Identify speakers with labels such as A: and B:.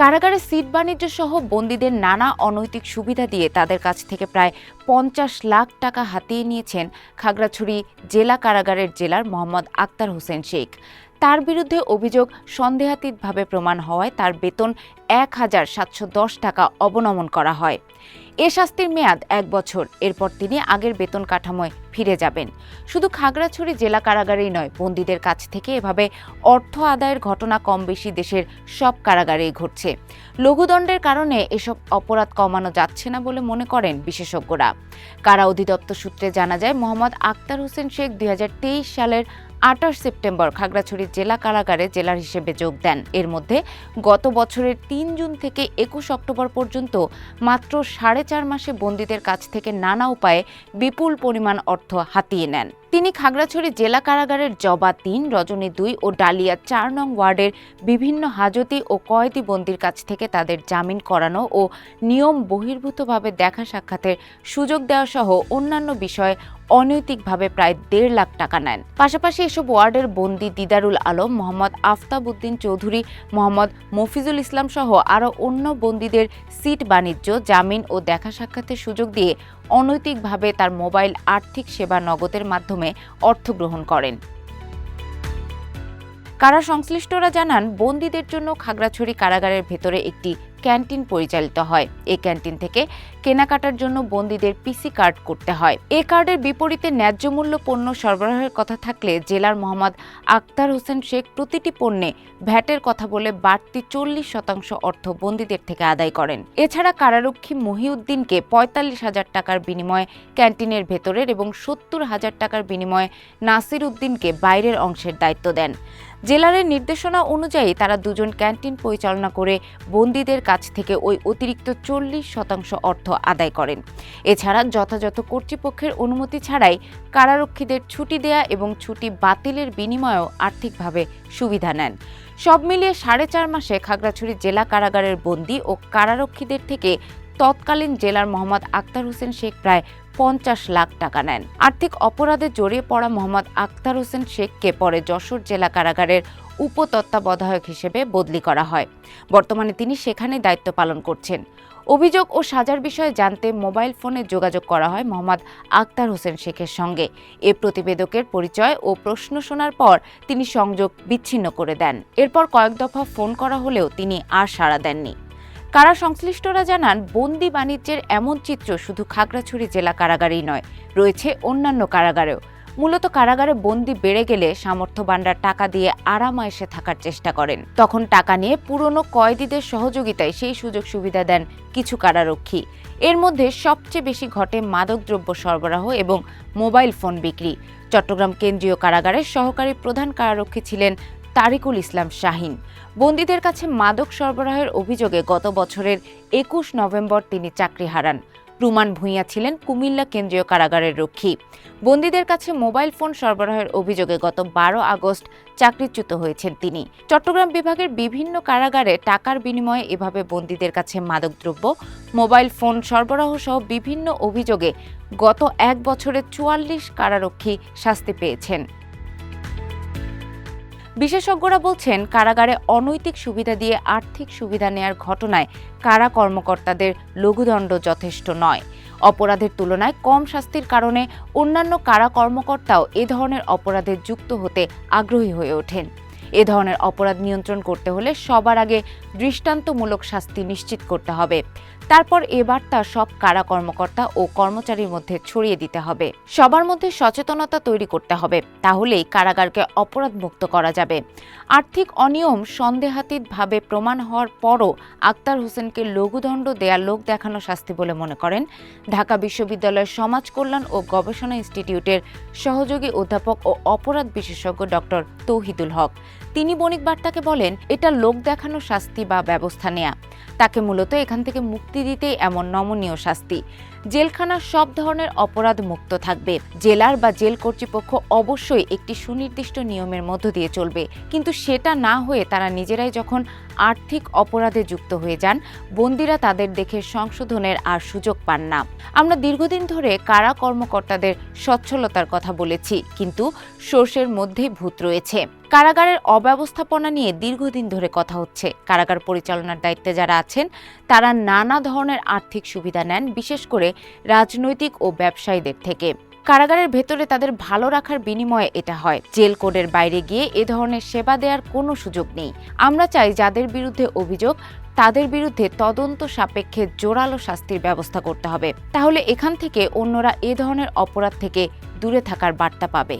A: কারাগারে সিট বাণিজ্য সহ বন্দীদের নানা অনৈতিক সুবিধা দিয়ে তাদের কাছ থেকে প্রায় পঞ্চাশ লাখ টাকা হাতিয়ে নিয়েছেন খাগড়াছড়ি জেলা কারাগারের জেলার মোহাম্মদ আক্তার হোসেন শেখ। তার বিরুদ্ধে অভিযোগ সন্দেহাতীতভাবে প্রমাণ হওয়ায় তার বেতন এক হাজার সাতশো দশ টাকা অবনমন করা হয়। এ শাস্তির মেয়াদ এক বছর। এরপর তিনি আগের বেতন কাঠামোয় ফিরে যাবেন। শুধু খাগড়াছড়ি জেলা কারাগারেই নয়, বন্দীদের কাছ থেকে এভাবে অর্থ আদায়ের ঘটনা কম বেশি দেশের সব কারাগারেই ঘটছে। লঘুদণ্ডের কারণে এসব অপরাধ কমানো যাচ্ছে না বলে মনে করেন বিশেষজ্ঞরা। কারা অধিদপ্তর সূত্রে জানা যায়, মোহাম্মদ আক্তার হোসেন শেখ দুই হাজার তেইশ সালের আঠাশ সেপ্টেম্বর খাগড়াছড়ি জেলা কারাগারে জেলার হিসেবে যোগ দেন। এর মধ্যে গত বছরের তিন জুন থেকে একুশ অক্টোবর পর্যন্ত মাত্র সাড়ে চার মাসে বন্দীদের কাছ থেকে নানা উপায়ে বিপুল পরিমাণ অর্থ হাতিয়ে নেন। তিনি খাগড়াছড়ি জেলা কারাগারের জবা তিন, রজনী দুই ও ডালিয়া চার নং ওয়ার্ডের বিভিন্ন হাজতি ও কয়েদি বন্দির কাছ থেকে তাদের জামিন করানো ও নিয়ম বহির্ভূতভাবে দেখা সাক্ষাতের সুযোগ দেওয়া সহ অন্যান্য বিষয়ে অনৈতিকভাবে প্রায় দেড় লাখ টাকা নেন। পাশাপাশি এসব ওয়ার্ডের বন্দি দিদারুল আলম, মোহাম্মদ আফতাব উদ্দিন চৌধুরী, মোহাম্মদ মফিজুল ইসলাম সহ আরও অন্য বন্দীদের সিট বাণিজ্য, জামিন ও দেখা সাক্ষাতের সুযোগ দিয়ে অনৈতিকভাবে তার মোবাইল আর্থিক সেবা নগদের মাধ্যমে অর্থ গ্রহণ করেন। কারা সংশ্লিষ্টরা জানান, বন্দীদের জন্য খাগড়াছড়ি কারাগারের ভেতরে একটি ক্যান্টিন পরিচালিত হয়। এই ক্যান্টিন থেকে কেনাকাটার জন্য বন্দীদের পিসি কার্ড করতে হয়। এ কার্ডের বিপরীতে ন্যায্য মূল্য পণ্য সরবরাহের কথা থাকলে জেলার মোহাম্মদ আক্তার হোসেন শেখ প্রতিটি পণ্যে ভ্যাটের কথা বলে বাড়তি চল্লিশ শতাংশ অর্থ বন্দীদের থেকে আদায় করেন। এছাড়া কারারক্ষী মহিউদ্দিনকে পঁয়তাল্লিশ হাজার টাকার বিনিময়ে ক্যান্টিনের ভেতরের এবং সত্তর হাজার টাকার বিনিময়ে নাসির উদ্দিনকে বাইরের অংশের দায়িত্ব দেন। জেলারের নির্দেশনা অনুযায়ী তারা দুজন ক্যান্টিন পরিচালনা করে বন্দীদের কাছ থেকে ওই অতিরিক্ত চল্লিশ শতাংশ অর্থ আদায় করেন। এছাড়া যথাযথ কর্তৃপক্ষের অনুমতি ছাড়াই কারারক্ষীদের ছুটি দেয়া এবং ছুটি বাতিলের বিনিময়েও আর্থিকভাবে সুবিধা নেন। সব মিলিয়ে সাড়ে চার মাসে খাগড়াছড়ি জেলা কারাগারের বন্দী ও কারারক্ষীদের থেকে তৎকালীন জেলার মোহাম্মদ আক্তার হোসেন শেখ প্রায় পঞ্চাশ লাখ টাকা নেন। আর্থিক অপরাধে জড়িয়ে পড়া মোহাম্মদ আক্তার হোসেন শেখকে পরে যশোর জেলা কারাগারের উপতত্ত্বাবধায়ক হিসেবে বদলি করা হয়। বর্তমানে তিনি সেখানে দায়িত্ব পালন করছেন। অভিযোগ ও সাজার বিষয়ে জানতে মোবাইল ফোনে যোগাযোগ করা হয় মোহাম্মদ আক্তার হোসেন শেখের সঙ্গে। এ প্রতিবেদকের পরিচয় ও প্রশ্ন শোনার পর তিনি সংযোগ বিচ্ছিন্ন করে দেন। এরপর কয়েক দফা ফোন করা হলেও তিনি আর সাড়া দেননি। কারা সংশ্লিষ্টরা জানান, বন্দি বাণিজ্যের এমন চিত্র শুধু খাগড়াছড়ি জেলা কারাগারেই নয়, রয়েছে অন্যান্য কারাগারেও। মূলত কারাগারে বন্দি বেড়ে গেলে সামর্থ্য ভাণ্ডার টাকা দিয়ে আরামায়েসে থাকার চেষ্টা করেন। তখন টাকা নিয়ে পুরনো কয়েদিদের সহযোগিতায় সেই সুযোগ সুবিধা দেন কিছু কারারক্ষী। এর মধ্যে সবচেয়ে বেশি ঘটে মাদকদ্রব্য সরবরাহ এবং মোবাইল ফোন বিক্রি। চট্টগ্রাম কেন্দ্রীয় কারাগারের সহকারী প্রধান কারারক্ষী ছিলেন তারিকুল ইসলাম শাহিন। বন্দীদের কাছে মাদক সরবরাহের অভিযোগে গত বছরের একুশ নভেম্বর তিনি চাকরি হারান। রুমান ভূঁইয়া ছিলেন কুমিল্লা কেন্দ্রীয় কারাগারের রক্ষী। বন্দীদের কাছে মোবাইল ফোন সরবরাহের অভিযোগে গত বারো আগস্ট চাকরিচ্যুত হয়েছেন তিনি। চট্টগ্রাম বিভাগের বিভিন্ন কারাগারে টাকার বিনিময়ে এভাবে বন্দীদের কাছে মাদকদ্রব্য, মোবাইল ফোন সরবরাহ সহ বিভিন্ন অভিযোগে গত এক বছরে চুয়াল্লিশ কারারক্ষী শাস্তি পেয়েছেন। বিশেষজ্ঞরা বলছেন, কারাগারে অনৈতিক সুবিধা দিয়ে আর্থিক সুবিধা নেয়ার ঘটনায় কারা কর্মকর্তাদের লঘুদণ্ড যথেষ্ট নয়। অপরাধের তুলনায় কম শাস্তির কারণে অন্যান্য কারা কর্মকর্তাও এ ধরনের অপরাধে যুক্ত হতে আগ্রহী হয়ে ওঠেন। এ ধরনের অপরাধ নিয়ন্ত্রণ করতে হলে সবার আগে দৃষ্টান্তমূলক শাস্তি নিশ্চিত করতে হবে। তারপর এ বার্তা সব কারা কর্মকর্তা ও কর্মচারীর মধ্যে ছড়িয়ে দিতে হবে। সবার মধ্যে সচেতনতা তৈরি করতে হবে, তাহলেই কারাগারকে অপরাধ মুক্ত করা যাবে। আর্থিক অনিয়ম সন্দেহাতীতভাবে প্রমাণ হওয়ার পরও আক্তার হোসেনকে লঘুদণ্ড দেয়া লোক দেখানো শাস্তি বলে মনে করেন। ঢাকা বিশ্ববিদ্যালয়ের সমাজ কল্যাণ ও গবেষণা ইনস্টিটিউটের সহযোগী অধ্যাপক ও অপরাধ বিশেষজ্ঞ ডক্টর তৌহিদুল হক। তিনি বণিক বার্তাকে বলেন, এটা লোক দেখানো শাস্তি বা ব্যবস্থা নেয়া। তাকে মূলত এখান থেকে মুক্তি দিতে এমন নমনীয় শাস্তি। জেলখানা সব ধরনের অপরাধ মুক্ত থাকবে। জেলার বা জেল কর্তৃপক্ষ অবশ্যই একটি সুনির্দিষ্ট নিয়মের মধ্য দিয়ে চলবে। কিন্তু সেটা না হয়ে তারা নিজেরাই যখন আর্থিক অপরাধে যুক্ত হয়ে যান। বন্দিরা তাদের দেখে সংশোধনের আর সুযোগ পান না। আমরা দীর্ঘদিন ধরে কারা কর্মকর্তাদের সচ্ছলতার কথা বলেছি, কিন্তু সোর্সের মধ্যেই ভূত রয়েছে। কারাগারের অব্যবস্থাপনা নিয়ে দীর্ঘদিন ধরে কথা হচ্ছে। কারাগার পরিচালনার দায়িত্বে যারা আছেন, তারা নানা ধরনের আর্থিক সুবিধা নেন, বিশেষ করে রাজনৈতিক ও ব্যবসায়ীদের থেকে। কারাগারের ভেতরে তাদের ভালো রাখার বিনিময়ে এটা হয়। জেল কোডের বাইরে গিয়ে এ ধরনের সেবা দেওয়ার কোনো সুযোগ নেই। আমরা চাই যাদের বিরুদ্ধে অভিযোগ, তাদের বিরুদ্ধে তদন্ত সাপেক্ষে জোরালো শাস্তির ব্যবস্থা করতে হবে। তাহলে এখান থেকে অন্যরা এ ধরনের অপরাধ থেকে দূরে থাকার বার্তা পাবে।